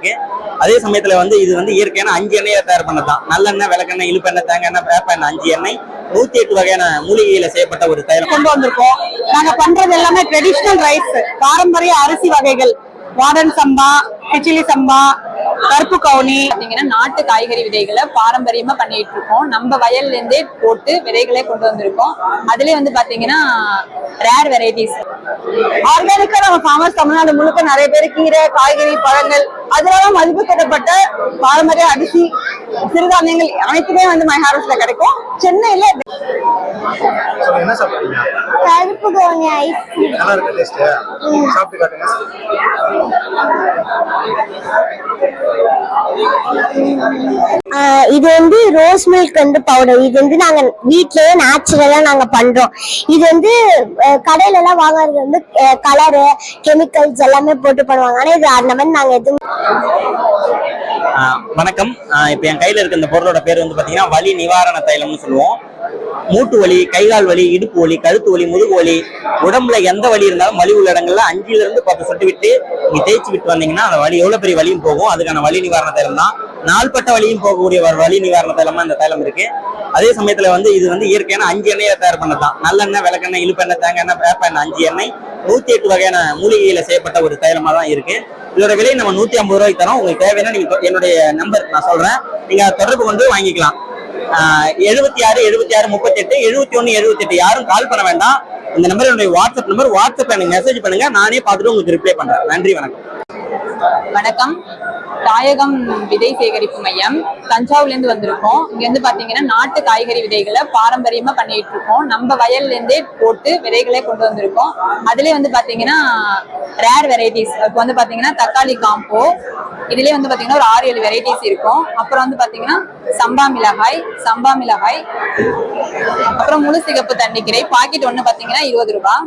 இருக்கு. அதே சமயத்துல வந்து இது வந்து இயற்கையான அஞ்சு எண்ணெயை தயார் பண்ணதான் நல்லெண்ணெய் விளக்கெண்ணெய் இழுப்பெண்ணெய் தேங்காய் எண்ணெய் வேப்ப எண்ணெய் அஞ்சு எண்ணெய் நூத்தி எட்டு வகையான மூலிகையில செய்யப்பட்ட ஒரு தயார். கொண்டு வந்திருக்கோம். நாங்க பண்றது எல்லாமே ட்ரெடிஷ்னல் ரைஸ் பாரம்பரிய அரிசி வகைகள். மாடர்ன் சம்பா கிச்சிலி சம்பா கருப்பு கவுனி பாத்தீங்கன்னா நாட்டு காய்கறி விதைகளை பாரம்பரியமா பண்ணிட்டு இருக்கோம். நம்ம வயல்ல இருந்தே போட்டு விதைகளே கொண்டு வந்திருக்கோம். அதுலயே வந்து பாத்தீங்கன்னா ரேர் வெரைட்டிஸ் ஆர்கானிக்கா நம்ம ஃபார்மர்ஸ் தமிழ்நாடு முழுக்க நிறைய பேர் கீரை காய்கறி பழங்கள் அதெல்லாம் மதிப்பு கூட்டப்பட்ட பாரம்பரிய அரிசி சிறுதானியங்கள் அனைத்துமே வந்து மை ஹார்வெஸ்ட்ல கிடைக்கும். சென்னையில கருப்பு கவுனி ஐஸ் நல்லா இருக்கு டேஸ்ட் சாப்பிட்டு காட்டுங்க. இது வந்து ரோஸ் மில்க் வந்து பவுடர் இது வந்து நாங்க வீட்லயே நேச்சுரலா நாங்க பண்றோம். இது வந்து கடையில எல்லாம் வாங்குறது வந்து கலரு கெமிக்கல்ஸ் எல்லாமே போட்டு பண்ணுவாங்க. ஆனா இது அந்த மாதிரி நாங்க எதுவும் ஆஹ் வணக்கம். ஆஹ் இப்ப என் கையில இருக்க இந்த பொருளோட பேர் வந்து பாத்தீங்கன்னா வலி நிவாரண தைலம்னு சொல்லுவோம். மூட்டு வலி கைகால் வலி இடுப்பு வலி கழுத்து வலி முதுகு வலி உடம்புல எந்த வலி இருந்தாலும் வலி உள்ள இடங்கள்ல அஞ்சுல இருந்து பத்து சொட்டு விட்டு நீங்க தேய்ச்சி விட்டு வந்தீங்கன்னா அந்த வலி எவ்வளவு பெரிய வலியும் போகும். அதுக்கான வலி நிவாரண தைலம் தான். நாள்பட்ட வலியும் போகக்கூடிய ஒரு வலி நிவாரண தைலமா இந்த தைலம் இருக்கு. அதே சமயத்துல வந்து இது வந்து இயற்கையான அஞ்சு எண்ணெயை தயார் பண்ணதான் நல்லெண்ணெய் விளக்கெண்ணெய் இழுப்பெண்ணெய் தேங்காய் எண்ணெய் வேப்ப எண்ணெய் அஞ்சு எண்ணெய் நூத்தி எட்டு வகையான மூலிகையில செய்யப்பட்ட ஒரு தைலமா தான் இருக்கு. இதோட விலை நம்ம நூத்தி ஐம்பது ரூபாய்க்கு தரோம். உங்களுக்கு தேவைன்னா நீங்க என்னுடைய நம்பர் நான் சொல்றேன். நீங்க தொடர்பு கொண்டு வாங்கிக்கலாம். எழுபத்தி ஆறு எழுபத்தி ஆறு முப்பத்தி எட்டு எழுபத்தி ஒன்னு எழுபத்தி எட்டு. யாரும் கால் பண்ண வேண்டாம். இந்த நம்பர் என்னுடைய வாட்ஸ்அப் நம்பர் வாட்ஸ்அப் எனக்கு மெசேஜ் பண்ணுங்க. நானே பார்த்துட்டு உங்களுக்கு ரிப்ளை பண்றேன். நன்றி வணக்கம். வணக்கம். தாயகம் விதை சேகரிப்பு மையம் தஞ்சாவூர்லேருந்து வந்திருக்கோம். இங்க வந்து பாத்தீங்கன்னா நாட்டு காய்கறி விதைகளை பாரம்பரியமா பண்ணிட்டு இருக்கோம் நம்ம வயல்ல இருந்தே போட்டு விதைகளே கொண்டு வந்திருக்கோம். அதுலயே வந்து பாத்தீங்கன்னா ரேர் வெரைட்டிஸ் இப்போ வந்து பாத்தீங்கன்னா தக்காளி காம்போ இதுலயே வந்து பாத்தீங்கன்னா ஒரு ஆறு ஏழு வெரைட்டிஸ் இருக்கும். அப்புறம் வந்து பாத்தீங்கன்னா சம்பா மிளகாய் சம்பா மிளகாய் அப்புறம் முழு சிகப்பு தண்ணிக்கீரை பாக்கெட் ஒண்ணு பாத்தீங்கன்னா இருபது ரூபாய்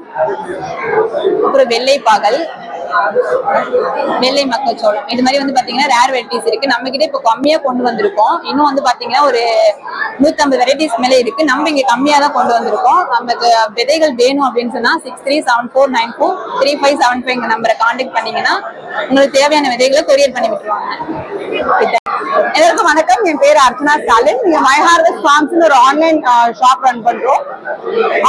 அப்புறம் வெள்ளை பாகல் வெள்ளை மக்காச்சோளம் இது மாதிரி வந்து பாத்தீங்கன்னா ரேர் வெரைட்டிஸ் இருக்கு. நம்ம கிட்ட இப்போ கம்மியா கொண்டு வந்திருக்கோம். இன்னும் வந்து பாத்தீங்கன்னா ஒரு நூத்தம்பது வெரைட்டிஸ் மேல இருக்கு. நம்ம இங்க கம்மியா தான் கொண்டு வந்திருக்கோம். நமக்கு விதைகள் வேணும் அப்படின்னு சொன்னா six three seven four nine four three five seven five நம்பரை கான்டாக்ட் பண்ணீங்கன்னா உங்களுக்கு தேவையான விதைகளை கொரியர் பண்ணி விட்டுருவாங்க. எல்லாருக்கும் வணக்கம். என் பேர் அர்ச்சனா ஸ்டாலின். நீங்க மை ஹார்வெஸ்ட் ஃபார்ம்ஸ்னு ஒரு ஆன்லைன் ஷாப் ரன் பண்றோம்.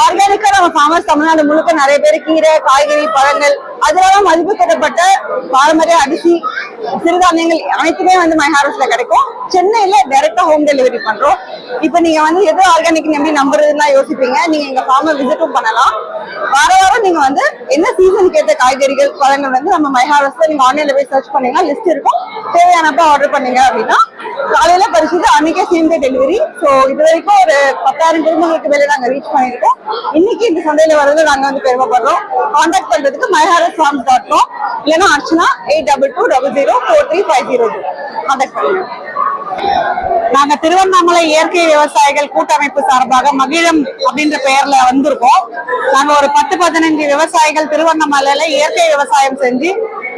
ஆர்கானிக்கா நம்ம ஃபார்மர்ஸ் தமிழ்நாடு முழுக்க நிறைய பேர் கீரை காய்கறி பழங்கள் அதெல்லாம் மதிப்பு கட்டப்பட்ட பாரம்பரிய அரிசி சிறுதானியங்கள் அனைத்துமே வந்து மை ஹார்வெஸ்ட்ல கிடைக்கும். சென்னையில டைரக்டா ஹோம் டெலிவரி பண்றோம். இப்போ நீங்க வந்து எது ஆர்கானிக் எப்படி நம்புறதுன்னா யோசிப்பீங்க. நீங்க எங்க ஃபார்மர் விசிட்டும் பண்ணலாம். வார வாரம் நீங்க வந்து என்ன சீசனுக்கு ஏற்ற காய்கறிகள் பழங்கள் வந்து நம்ம மை ஹார்வெஸ்ட்ல நீங்க ஆன்லைன்ல போய் சர்ச் பண்ணீங்கன்னா லிஸ்ட் இருக்கும். தேவையானப்ப ஆர்டர் பண்ணீங்க அப்படின்னா காலையில பரிசுட்டு அன்னைக்கே சேம் டெலிவரி ஸோ இது வரைக்கும் ஒரு பத்தாயிரம் குடும்பங்களுக்கு மேலே நாங்கள் ரீச் பண்ணிருக்கோம் இன்னைக்கு இந்த சந்தையில வரது நாங்க வந்து பெருமைப்படுறோம். கான்டாக்ட் பண்றதுக்கு மைஹார சாங் டாட் காம் இல்லைன்னா Archana eight double two double zero four three five zero two contact பண்ணுங்க. நாங்க திருவண்ணாமலை இயற்கை விவசாயிகள் கூட்டமைப்பு சார்பாக மகிழம் அப்படின்ற பெயர்ல வந்திருக்கோம். நாங்க ஒரு பத்து பதினஞ்சு விவசாயிகள் திருவண்ணாமலையில இயற்கை விவசாயம் செஞ்சு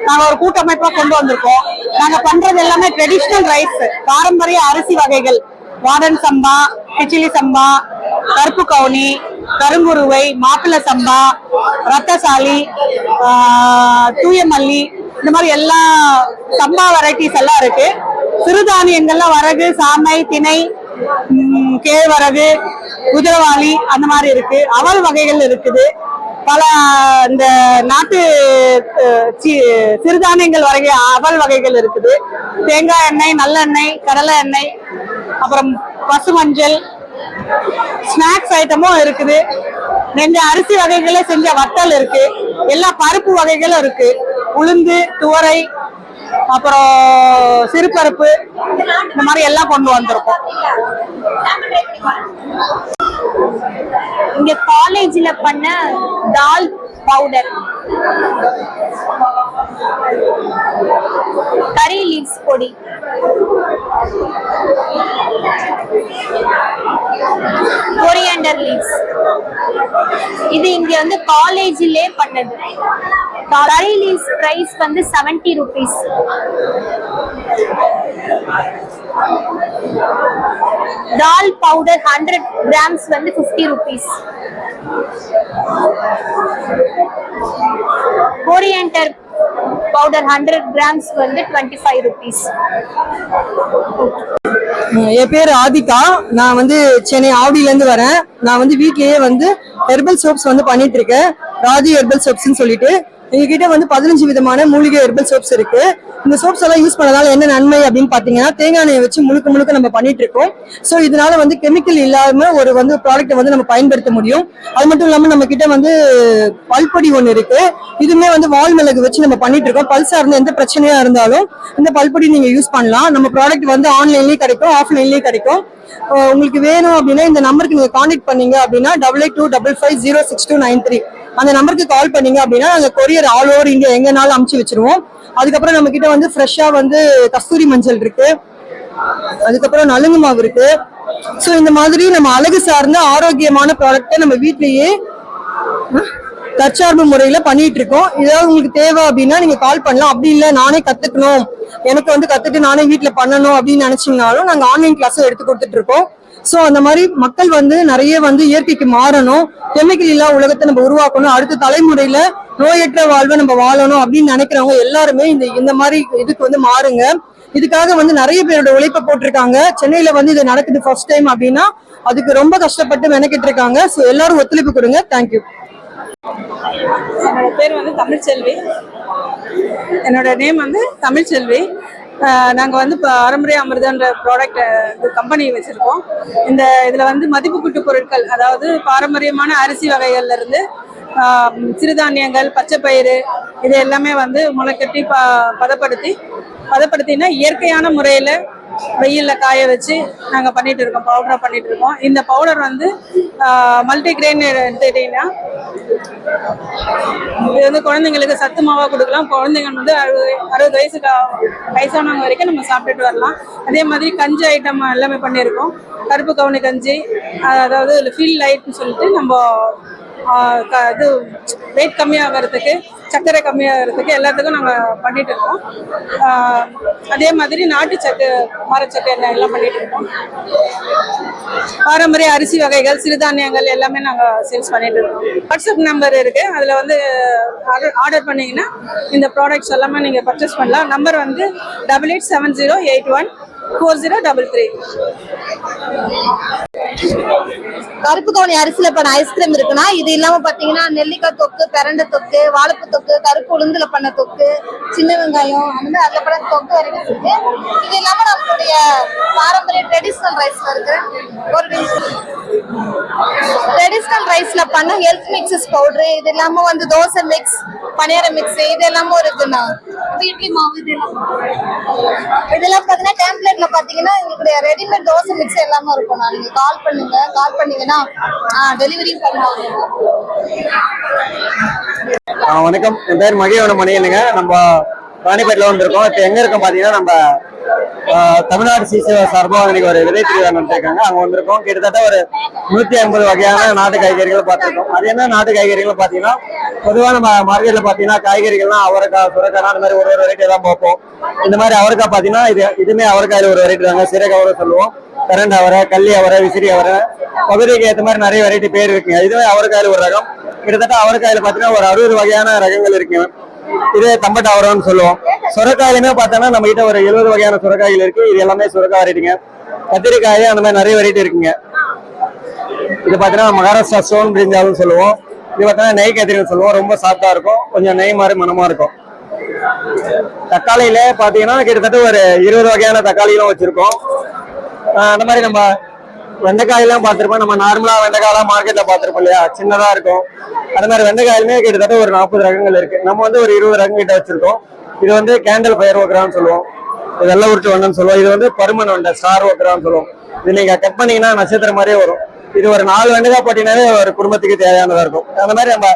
நாங்க ஒரு கூட்டமைப்பா கொண்டு வந்திருக்கோம். நாங்க பண்றது எல்லாமே ட்ரெடிஷ்னல் ரைஸ் பாரம்பரிய அரிசி வகைகள். வாடன் சம்பா கிச்சிலி சம்பா கருப்பு கவுனி கருங்குருவை மாப்பிள்ள சம்பா ரத்தசாலி தூயமல்லி இந்த மாதிரி எல்லா சம்பா வெரைட்டிஸ் எல்லாம் இருக்கு. சிறுதானியங்கள்லாம் வரகு சாமை திணை கேழ்வரகு குதிரவாளி அந்த மாதிரி இருக்கு. அவல் வகைகள் இருக்குது. பல இந்த நாட்டு சிறுதானியங்கள் வகை அவல் வகைகள் இருக்குது. தேங்காய் எண்ணெய் நல்லெண்ணெய் கடலை எண்ணெய் அப்புறம் பசு மஞ்சள் ஸ்நாக்ஸ் ஐட்டமும் இருக்குது. நெஞ்ச அரிசி வகைகளே செஞ்ச வத்தல் இருக்கு. எல்லா பருப்பு வகைகளும் இருக்கு. உளுந்து துவரை அப்புறம் சிறுபருப்பு இந்த மாதிரி எல்லாம் கொண்டு வந்திருக்கோம். இங்க காலேஜ்ல பண்ண தால் பவுடர் கறி லீவ்ஸ் பொடி. கொரியாண்டர் லீவ்ஸ் இது இங்க வந்து காலேஜிலே பண்ணது. கரை லீவ்ஸ் பிரைஸ் வந்து seventy rupees dal powder hundred grams வந்து fifty rupees coriander powder hundred grams வந்து டுவெண்ட்டி ஃபைவ் ருபீஸ் என் பேர் ஆதிகா நான் வந்து சென்னை ஆவடியிலேருந்து வரேன். நான் வந்து வீட்லேயே வந்து ஹெர்பல் சோப்ஸ் வந்து பண்ணிட்டு இருக்கேன். ராஜி ஹெர்பல் சோப்ஸ்ன்னு சொல்லிட்டு. எங்ககிட்ட வந்து பதினஞ்சு விதமான மூலிகை ஹெர்பல் சோப்ஸ் இருக்கு. இந்த சோப்ஸ் எல்லாம் யூஸ் பண்ணதால என்ன நன்மை அப்படின்னு பாத்தீங்கன்னா தேங்காய் எண்ணெயை வச்சு முழுக்க முழுக்க நம்ம பண்ணிட்டு இருக்கோம். சோ இதனால வந்து கெமிக்கல் இல்லாம ஒரு வந்து ப்ராடக்ட்டை வந்து நம்ம பயன்படுத்த முடியும். அது மட்டும் இல்லாம நம்ம கிட்ட வந்து பல்பொடி ஒன்று இருக்கு. இதுவுமே வந்து வால் மிளகு வச்சு நம்ம பண்ணிட்டு இருக்கோம். பல்சா இருந்த எந்த பிரச்சனையா இருந்தாலும் இந்த பல்பொடி நீங்க யூஸ் பண்ணலாம். நம்ம ப்ராடக்ட் வந்து ஆன்லைன்லயும் கிடைக்கும் ஆஃப்லைன்லயும் கிடைக்கும். உங்களுக்கு வேணும் அப்படின்னா இந்த நம்பருக்கு நீங்க கான்டாக்ட் பண்ணீங்க அப்படின்னா double eight two double five zero six two nine three அந்த நம்பருக்கு கால் பண்ணீங்க அப்படின்னா நாங்கள் கொரியர் ஆல் ஓவர் இந்தியா எங்கனாலும் அமுச்சு வச்சிருவோம். அதுக்கப்புறம் நம்ம கிட்ட வந்து ஃப்ரெஷ்ஷா வந்து கஸ்தூரி மஞ்சள் இருக்கு. அதுக்கப்புறம் நலுங்கு மாவு இருக்கு. ஸோ இந்த மாதிரி நம்ம அழகு சார்ந்த ஆரோக்கியமான ப்ராடக்ட்டை நம்ம வீட்லேயே தற்சார்பு முறையில பண்ணிட்டு இருக்கோம். ஏதாவது உங்களுக்கு தேவை அப்படின்னா நீங்க கால் பண்ணலாம். அப்படி இல்லை நானே கத்துக்கணும். எனக்கு வந்து கத்துட்டு நானே வீட்டுல பண்ணணும் அப்படின்னு நினைச்சீங்கனாலும் நாங்க ஆன்லைன் கிளாஸ் எடுத்து கொடுத்துட்டு இருக்கோம். ஸோ அந்த மாதிரி மக்கள் வந்து நிறைய வந்து இயற்கைக்கு மாறணும். கெமிக்கல் இல்லா உலகத்தை நம்ம உருவாக்கணும். அடுத்த தலைமுறையில நோயற்ற வாழ்வை நம்ம வாழணும் அப்படின்னு நினைக்கிறவங்க எல்லாருமே இந்த இந்த மாதிரி இதுக்கு வந்து மாறுங்க. இதுக்காக வந்து நிறைய பேரோட உழைப்பை போட்டிருக்காங்க. சென்னையில வந்து இது நடக்குது ஃபர்ஸ்ட் டைம் அப்படின்னா அதுக்கு ரொம்ப கஷ்டப்பட்டு மெனக்கிட்டு இருக்காங்க. ஸோ எல்லாரும் ஒத்துழைப்பு கொடுங்க. தேங்க்யூ என்னோட பேர் வந்து தமிழ்ச்செல்வி. என்னோட நேம் வந்து தமிழ்ச்செல்வி. நாங்கள் வந்து இப்போ பாரம்பரிய அமிர்தன்ற ப்ராடக்ட் இது கம்பெனி வச்சுருக்கோம். இந்த இதில் வந்து மதிப்பு கூட்டு பொருட்கள் அதாவது பாரம்பரியமான அரிசி வகைகள்லேருந்து சிறுதானியங்கள் பச்சைப்பயிறு இது எல்லாமே வந்து முளைக்கட்டி ப பதப்படுத்தி பதப்படுத்தினா இயற்கையான முறையில் வெயிலில் காய வச்சு நாங்கள் பண்ணிட்டு இருக்கோம் பவுடராக பண்ணிட்டு இருக்கோம். இந்த பவுடர் வந்து மல்டி கிரெயின் எடுத்துக்கிட்டிங்கன்னா இது வந்து குழந்தைங்களுக்கு சத்து மாவாக கொடுக்கலாம். குழந்தைங்க வந்து அறுபது அறுபது வயசுக்கு வயசானவங்க வரைக்கும் நம்ம சாப்பிட்டுட்டு வரலாம். அதே மாதிரி கஞ்சி ஐட்டம் எல்லாமே பண்ணியிருக்கோம். கருப்பு கவுனி கஞ்சி அதாவது ஃபீல் லைட்னு சொல்லிட்டு நம்ம க- இது வெயிட் கம்மியாகிறதுக்கு சர்க்கரை கம்மியாகிறதுக்கு எல்லாத்துக்கும் நாங்கள் பண்ணிட்டு இருக்கோம். அதே மாதிரி நாட்டு சக்கு மரச்சக்கு எண்ணெய் எல்லாம் பண்ணிட்டு இருக்கோம். பாரம்பரிய அரிசி வகைகள் சிறுதானியங்கள் எல்லாமே நாங்கள் சேல்ஸ் பண்ணிட்டு இருக்கோம். வாட்ஸ்அப் நம்பர் இருக்கு. அதில் வந்து ஆர்டர் பண்ணீங்கன்னா இந்த ப்ராடக்ட்ஸ் எல்லாமே நீங்கள் பர்ச்சேஸ் பண்ணலாம். நம்பர் வந்து double eight seven zero eight one four zero double three கருப்பு கவுனி அரிசியில பண்ண ஐஸ்கிரீம் இருக்குன்னா இது இல்லாம பாத்தீங்கன்னா நெல்லிக்காய் தொக்கு பெரண்ட தொக்கு வாழைப்பு தொக்கு கருப்பு உளுந்துல பண்ண தொக்கு சின்ன வெங்காயம் அந்த மாதிரி அதுல பண்ண தொக்கு வரைக்கும் இருக்கு. இது இல்லாம நம்மளுடைய பாரம்பரிய ட்ரெடிஷ்னல் ரைஸ்ல இருக்கு ஒரு ட்ரெடிஷ்னல் ரைஸ்ல பண்ண ஹெல்த் மிக்சஸ் பவுடர் இது இல்லாம வந்து தோசை மிக்ஸ் பனியார மிக்ஸ் இது எல்லாமே இருக்குண்ணா இதெல்லாம் பாத்தீங்கன்னா டேம்ப்ளேட்ல பாத்தீங்கன்னா எங்களுடைய ரெடிமேட் தோசை மிக்ஸ் எல்லாமே இருக்கும். நான் நீங்க கால் பண்ணுங்க. கால் பண்ணீங்கன்னா டெலிவரி பண்ணுவாங்க வணக்கம். என் பேர் மகிழவன மணியனுங்க நம்ம ராணிப்பேட்டில் வந்திருக்கோம். இப்போ எங்கே இருக்கோம் பார்த்தீங்கன்னா நம்ம தமிழ்நாடு சிசி சார்பாக இன்னைக்கு ஒரு விதை திருவிழா நடத்திருக்காங்க அங்கே வந்திருக்கோம். கிட்டத்தட்ட ஒரு நூற்றி ஐம்பது வகையான நாட்டு காய்கறிகள் பார்த்துருக்கோம். அது என்ன நாட்டு காய்கறிகள் பார்த்தீங்கன்னா பொதுவாக நம்ம மார்க்கெட்டில் பார்த்தீங்கன்னா காய்கறிகள்லாம் அவரைக்காய் சுரக்காய் அந்த மாதிரி ஒரு ஒரு வெரைட்டி தான் பார்ப்போம். இந்த மாதிரி அவரைக்காய் பார்த்தீங்கன்னா இது இதுமே அவரைக்காயில் ஒரு வெரைட்டி தாங்க. சிறகவரை சொல்லுவோம். கரண்ட் அவரை கள்ளி அவரை விசிறி அவரை. பகுதிக்கு ஏற்ற மாதிரி நிறைய வெரைட்டி பேர் இருக்குங்க. இதுவே அவரைக்காயில் ஒரு ரகம். கிட்டத்தட்ட அவரைக்காயில் பார்த்தீங்கன்னா ஒரு அறுபது வகையான ரகங்கள் இருக்குங்க. இது தம்பட்ட அவரம்னு சொல்லுவோம். சுரக்காயிலுமே பார்த்தோன்னா நம்ம கிட்ட ஒரு எழுபது வகையான சுரக்காய்கள் இருக்கு. இது எல்லாமே சுரக்காய் வெரைட்டிங்க கத்திரிக்காய் அந்த மாதிரி நிறைய வெரைட்டி இருக்குங்க. இது பார்த்தீங்கன்னா மகாராஷ்டிரா ஸ்டோன் பிரிஞ்சாலும் சொல்லுவோம். இது பார்த்தீங்கன்னா நெய் கத்திரின்னு சொல்லுவோம். ரொம்ப சாஃப்டா இருக்கும். கொஞ்சம் நெய் மாதிரி மனமா இருக்கும். தக்காளியில பார்த்தீங்கன்னா கிட்டத்தட்ட ஒரு இருபது வகையான தக்காளிகளும் வச்சிருக்கோம். அந்த மாதிரி நம்ம வெண்டைக்காயெல்லாம் பார்த்துருப்போம். நம்ம நார்மலாக வெண்டைக்காயெல்லாம் மார்க்கெட்டில் பார்த்துருப்போம் இல்லையா? சின்னதாக இருக்கும். அது மாதிரி வெண்டைக்காயிலுமே கிட்டத்தட்ட ஒரு நாற்பது ரகங்கள் இருக்குது நம்ம வந்து ஒரு இருபது ரகம் கிட்ட வச்சுருக்கோம். இது வந்து கேண்டல் ஃபயர் ஓக்கரான்னு சொல்லுவோம். இது வெள்ளை உருட்டு வண்டன்னு சொல்லுவோம். இது வந்து பருமன் வண்டை ஸ்டார் ஓக்கரான்னு சொல்லுவோம். இது நீங்கள் கட் பண்ணிங்கன்னா நட்சத்திரம் மாதிரியே வரும். இது ஒரு நாலு வெண்டைக்காய் போட்டிங்கனாலே ஒரு குடும்பத்துக்கு தேவையானதாக இருக்கும். அந்த மாதிரி நம்ம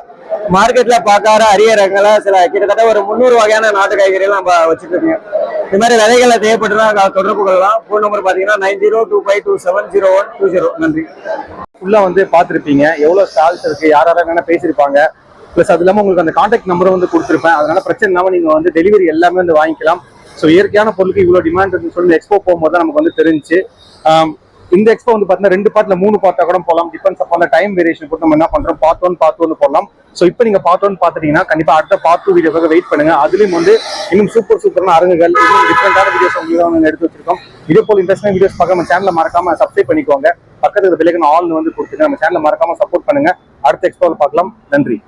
மார்க்கெட்டில் பார்க்காத அரிய ரகங்களாக சில கிட்டத்தட்ட ஒரு முந்நூறு வகையான நாட்டு காய்கறிகள் நம்ம வச்சுட்டு இருக்கோம். இது மாதிரி விதைகளை தேவைப்பட்டுனா தொடர்பு கொள்ளலாம். ஃபோன் நம்பர் பார்த்தீங்கன்னா nine zero two five two seven zero one two zero நன்றி. ஃபுல்லாக வந்து பார்த்துருப்பீங்க எவ்வளோ ஸ்டால்ஸ் இருக்கு யார் யாரும் பேசியிருப்பாங்க. ப்ளஸ் அது இல்லாமல் உங்களுக்கு அந்த காண்டாக்ட் நம்பரும் வந்து கொடுத்துருப்பேன். அதனால பிரச்சனை இல்லாமல் நீங்கள் வந்து டெலிவரி எல்லாமே வந்து வாங்கிக்கலாம். ஸோ இயற்கையான பொருளுக்கு இவ்வளோ டிமாண்ட் இருக்குன்னு சொல்லி எக்ஸ்போ போகும்போது தான் நமக்கு வந்து தெரிஞ்சு இந்த எக்ஸ்போ வந்து பாத்தீங்கன்னா ரெண்டு பார்ட்ல மூணு பார்ட்டா கூட போகலாம் டிபெண்ட்ஸ் அப்பான டைம் வேரியேஷன் கூட நம்ம என்ன பண்றோம்? பார்ட் ஒன் பார்ட் ஒன் போடலாம். ஸோ இப்போ நீங்க பார்ட் ஒன் பாத்துட்டீங்கன்னா கண்டிப்பா அடுத்த பார்ட் டூ வீடியோக்காக வெயிட் பண்ணுங்க. அதுலயும் வந்து இன்னும் சூப்பர் சூப்பரான அரங்குகள் இன்னும் டிஃப்ரெண்டான வீடியோஸ் உங்களுக்கு எடுத்து வச்சிருக்கோம். இதே போல இன்ட்ரெஸ்டிங் வீடியோஸ் பார்க்க நம்ம சேனலை மறக்காம சப்ஸ்கிரைப் பண்ணிக்கோங்க. பக்கத்துல விலைக்கு ஆள் வந்து கொடுத்துருங்க நம்ம சேனலை மறக்காம சப்போர்ட் பண்ணுங்க. அடுத்த எக்ஸ்போவில் பார்க்கலாம். நன்றி.